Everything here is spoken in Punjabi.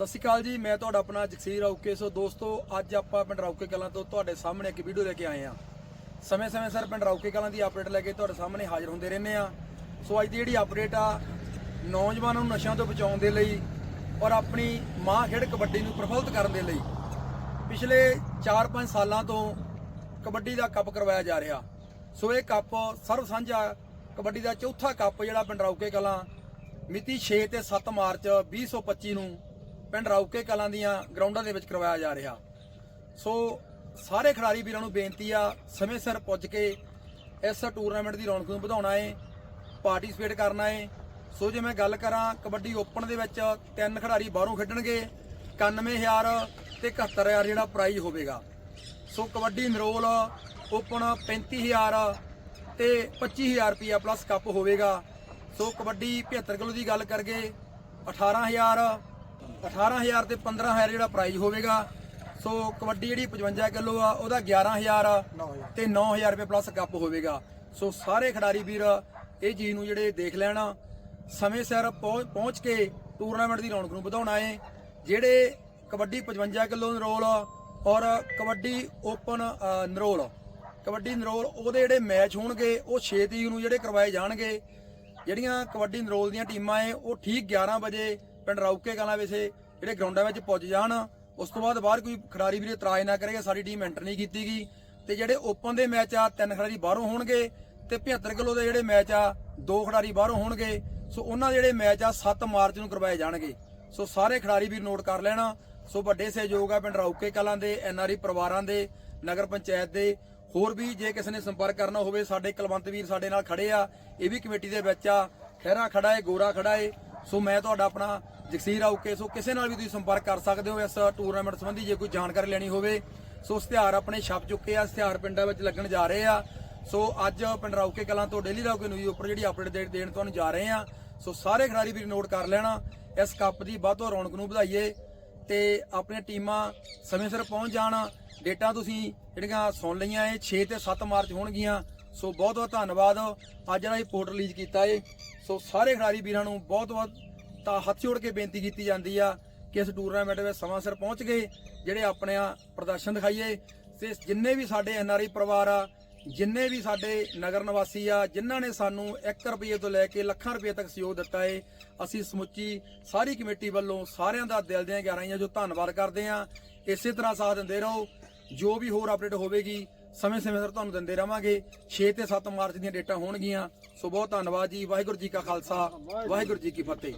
ਸਤਿ ਸ਼੍ਰੀ ਅਕਾਲ ਜੀ, ਮੈਂ ਤੁਹਾਡਾ ਆਪਣਾ ਜਗਸੀਰ ਰੌਕੇ ਸੋ ਦੋਸਤੋ, ਅੱਜ ਆਪਾਂ ਪਿੰਡ ਰੌਕੇ ਕਲਾਂ ਤੋਂ ਤੁਹਾਡੇ ਸਾਹਮਣੇ ਇੱਕ ਵੀਡੀਓ ਲੈ ਕੇ ਆਏ ਆ ਸਮੇਂ-ਸਮੇਂ ਸਰ ਪਿੰਡ ਰੌਕੇ ਕਲਾਂ ਦੀ ਅਪਡੇਟ ਲੈ ਕੇ ਤੁਹਾਡੇ ਸਾਹਮਣੇ ਹਾਜ਼ਰ ਹੁੰਦੇ ਰਹਿੰਦੇ ਆ ਸੋ ਅੱਜ ਦੀ ਜਿਹੜੀ ਅਪਡੇਟ ਆ, ਨੌਜਵਾਨਾਂ ਨੂੰ ਨਸ਼ਿਆਂ ਤੋਂ ਬਚਾਉਣ ਦੇ ਲਈ ਔਰ ਆਪਣੀ ਮਾਂ ਖੇਡ ਕਬੱਡੀ ਨੂੰ ਪ੍ਰਫੁੱਲਤ ਕਰਨ ਦੇ ਲਈ ਪਿਛਲੇ 4-5 ਸਾਲਾਂ ਤੋਂ ਕਬੱਡੀ ਦਾ ਕੱਪ ਕਰਵਾਇਆ ਜਾ ਰਿਹਾ। ਸੋ ਇਹ ਕੱਪ ਸਰਵ ਸਾਂਝਾ ਕਬੱਡੀ ਦਾ ਚੌਥਾ ਕੱਪ ਜਿਹੜਾ ਪਿੰਡ ਰੌਕੇ ਕਲਾਂ ਮਿਤੀ 6 ਤੇ 7 ਮਾਰਚ 2025 ਨੂੰ ਪਿੰਡ ਰੌਕੇ ਕਲਾਂ ਦੀਆਂ ਗਰਾਊਂਡਾਂ ਦੇ ਵਿੱਚ ਕਰਵਾਇਆ ਜਾ ਰਿਹਾ। ਸੋ ਸਾਰੇ ਖਿਡਾਰੀ ਵੀਰਾਂ ਨੂੰ ਬੇਨਤੀ ਆ, ਸਮੇਂ ਸਿਰ ਪੁੱਜ ਕੇ ਇਸ ਟੂਰਨਾਮੈਂਟ ਦੀ ਰੌਣਕ ਨੂੰ ਵਧਾਉਣਾ ਏ ਪਾਰਟਿਸਿਪੇਟ ਕਰਨਾ ਏ। ਸੋ ਜੇ ਮੈਂ ਗੱਲ ਕਰਾਂ, ਕਬੱਡੀ ਓਪਨ ਦੇ ਵਿੱਚ ਤਿੰਨ ਖਿਡਾਰੀ ਬਾਹਰੋਂ ਖੇਡਣਗੇ 91000 ਤੇ 71000 ਜਿਹੜਾ ਪ੍ਰਾਈਜ਼ ਹੋਵੇਗਾ। ਸੋ ਕਬੱਡੀ ਨਰੋਲ ਓਪਨ 35000 ਤੇ 25000 ਰੁਪਿਆ ਪਲੱਸ ਕੱਪ ਹੋਵੇਗਾ। ਸੋ ਕਬੱਡੀ 75 ਕਿਲੋ ਦੀ ਗੱਲ ਕਰਗੇ 18000 18000 ਤੇ 15000 ਜਿਹੜਾ ਪ੍ਰਾਈਜ਼ ਹੋਵੇਗਾ, ਸੋ ਕਬੱਡੀ ਜਿਹੜੀ 55 ਕਿਲੋ ਆ, ਉਹਦਾ 11000 ਤੇ 9000 ਰੁਪਏ ਪਲੱਸ ਕੱਪ ਹੋਵੇਗਾ। ਸੋ ਸਾਰੇ ਖਿਡਾਰੀ ਵੀਰ, ਇਹ ਚੀਜ਼ ਨੂੰ ਜਿਹੜੇ ਦੇਖ ਲੈਣ, ਸਮੇਂ ਸਿਰ ਪਹੁੰ- ਪਹੁੰਚ ਕੇ ਟੂਰਨਾਮੈਂਟ ਦੀ ਰੌਣਕ ਨੂੰ ਵਧਾਉਣਾ ਏ ਜਿਹੜੇ ਕਬੱਡੀ 55 ਕਿਲੋ ਨਰੋਲ ਔਰ ਕਬੱਡੀ ਓਪਨ ਨਰੋਲ ਕਬੱਡੀ ਨਰੋਲ ਉਹਦੇ ਜਿਹੜੇ ਮੈਚ ਹੋਣਗੇ, ਉਹ 6 ਤਰੀਕ ਨੂੰ ਜਿਹੜੇ ਕਰਵਾਏ ਜਾਣਗੇ। ਜਿਹੜੀਆਂ ਕਬੱਡੀ ਨਰੋਲ ਦੀਆਂ ਟੀਮਾਂ ਏ, ਉਹ ਠੀਕ 11 ਵਜੇ ਪਿੰਡ ਰੌਕੇ ਕਲਾਂ ਵਿਸੇ ਜਿਹੜੇ ਗਰਾਊਂਡਾਂ ਵਿੱਚ ਪੁੱਜ ਜਾਣ, ਉਸ ਤੋਂ ਬਾਅਦ ਬਾਹਰ ਕੋਈ ਖਿਡਾਰੀ ਵੀਰੇ ਇਤਰਾਜ਼ ਨਾ ਕਰੇਗਾ ਸਾਡੀ ਟੀਮ ਐਂਟਰ ਨਹੀਂ ਕੀਤੀ ਗਈ। ਤੇ ਜਿਹੜੇ ਓਪਨ ਦੇ ਮੈਚ ਆ, ਤਿੰਨ ਖਿਡਾਰੀ ਬਾਹਰੋਂ ਹੋਣਗੇ ਤੇ 75 ਕਿਲੋ ਦੇ ਜਿਹੜੇ ਮੈਚ ਆ, ਦੋ ਖਿਡਾਰੀ ਬਾਹਰੋਂ ਹੋਣਗੇ। ਸੋ ਉਹਨਾਂ ਦੇ ਜਿਹੜੇ ਮੈਚ ਆ 7 ਮਾਰਚ ਨੂੰ ਕਰਵਾਏ ਜਾਣਗੇ। ਸੋ ਸਾਰੇ ਖਿਡਾਰੀ ਵੀਰ ਨੋਟ ਕਰ ਲੈਣਾ। ਸੋ ਵੱਡੇ ਸਹਿਯੋਗ ਆ ਪਿੰਡ ਰੌਕੇ ਕਲਾਂ ਦੇ ਐਨਆਰਈ ਪਰਿਵਾਰਾਂ ਦੇ, ਨਗਰ ਪੰਚਾਇਤ ਦੇ। ਹੋਰ ਵੀ ਜੇ ਕਿਸੇ ਨੇ ਸੰਪਰਕ ਕਰਨਾ ਹੋਵੇ, ਸਾਡੇ ਕੁਲਵੰਤ ਵੀਰ ਸਾਡੇ ਨਾਲ ਖੜੇ ਆ। ਇਹ ਵੀ ਕਮੇਟੀ ਦੇ ਵਿੱਚ ਆ। ਖਹਿਰਾ ਖੜਾ ਏ, ਗੋਰਾ ਖੜਾ ਏ। ਸੋ ਮੈਂ ਤੁਹਾਡਾ ਆਪਣਾ ਜਗਸੀਰ ਆਉਕੇ ਸੋ ਕਿਸੇ ਨਾਲ ਵੀ ਤੁਸੀਂ ਸੰਪਰਕ ਕਰ ਸਕਦੇ ਹੋ ਇਸ ਟੂਰਨਾਮੈਂਟ ਸੰਬੰਧੀ, ਜੇ ਕੋਈ ਜਾਣਕਾਰੀ ਲੈਣੀ ਹੋਵੇ। ਸੋ ਇਸ਼ਤਿਹਾਰ ਆਪਣੇ ਛਪ ਚੁੱਕੇ ਆ, ਇਸ਼ਤਿਹਾਰ ਪਿੰਡਾਂ ਵਿੱਚ ਲੱਗਣ ਜਾ ਰਹੇ ਆ। ਸੋ ਅੱਜ ਪਿੰਡ ਰੌਕੇ ਕਲਾਂ ਤੋਂ ਡੇਲੀ ਰੌਕੇ ਨਿਊਜ਼ ਉੱਪਰ ਜਿਹੜੀ ਅਪਡੇਟ ਦੇ- ਦੇਣ ਤੁਹਾਨੂੰ ਜਾ ਰਹੇ ਆ। ਸੋ ਸਾਰੇ ਖਿਡਾਰੀ ਵੀਰ ਨੋਟ ਕਰ ਲੈਣਾ, ਇਸ ਕੱਪ ਦੀ ਵੱਧ ਤੋਂ ਰੌਣਕ ਨੂੰ ਵਧਾਈਏ ਤੇ ਆਪਣੀਆਂ ਟੀਮਾਂ ਸਮੇਂ ਸਿਰ ਪਹੁੰਚ ਜਾਣ। ਡੇਟਾਂ ਤੁਸੀਂ ਜਿਹੜੀਆਂ ਸੁਣ ਲਈਆਂ ਏ 6 ਤੇ 7 ਮਾਰਚ ਹੋਣਗੀਆਂ। ਸੋ ਬਹੁਤ ਬਹੁਤ ਧੰਨਵਾਦ। ਅੱਜ ਜਿਹੜਾ ਇਹ ਪੋਰਟ ਰਿਲੀਜ਼ ਕੀਤਾ ਏ। ਸੋ ਸਾਰੇ ਖਿਡਾਰੀ ਵੀਰਾਂ ਨੂੰ ਬਹੁਤ ਬਹੁਤ ਤਾਂ ਹੱਥ ਜੋੜ ਕੇ ਬੇਨਤੀ ਕੀਤੀ ਜਾਂਦੀ ਆ ਕਿ ਇਸ ਟੂਰਨਾਮੈਂਟ ਵਿੱਚ ਸਮਾਂ ਸਿਰ ਪਹੁੰਚ ਗਏ, ਜਿਹੜੇ ਆਪਣੇ ਆ ਪ੍ਰਦਰਸ਼ਨ ਦਿਖਾਈਏ। ਤੇ ਜਿੰਨੇ ਵੀ ਸਾਡੇ ਐਨਆਰਆਈ ਪਰਿਵਾਰ ਆ, ਜਿੰਨੇ ਵੀ ਸਾਡੇ ਨਗਰ ਨਿਵਾਸੀ ਆ, ਜਿਨ੍ਹਾਂ ਨੇ ਸਾਨੂੰ 1 ਰੁਪਏ ਤੋਂ ਲੈ ਕੇ ਲੱਖਾਂ ਰੁਪਏ ਤੱਕ ਸਹਿਯੋਗ ਦਿੱਤਾ ਏ, ਅਸੀਂ ਸਮੁੱਚੀ ਸਾਰੀ ਕਮੇਟੀ ਵੱਲੋਂ ਸਾਰਿਆਂ ਦਾ ਦਿਲ ਦੀਆਂ ਗਹਿਰਾਈਆਂ ਜੋ ਧੰਨਵਾਦ ਕਰਦੇ ਆ। ਇਸੇ ਤਰ੍ਹਾਂ ਸਾਥ ਦਿੰਦੇ ਰਹੋ। ਜੋ ਵੀ ਹੋਰ ਅਪਡੇਟ ਹੋਵੇਗੀ ਸਮੇਂ ਸਮੇਂ ਸਿਰ ਤੁਹਾਨੂੰ ਦਿੰਦੇ ਰਵਾਂਗੇ। 6 ਤੇ 7 ਮਾਰਚ ਦੀਆਂ ਡੇਟਾਂ ਹੋਣਗੀਆਂ। ਸੋ ਬਹੁਤ ਧੰਨਵਾਦ ਜੀ। ਵਾਹਿਗੁਰੂ ਜੀ ਕਾ ਖਾਲਸਾ। ਵਾਹਿਗੁਰੂ ਜੀ ਕੀ ਫਤਿਹ।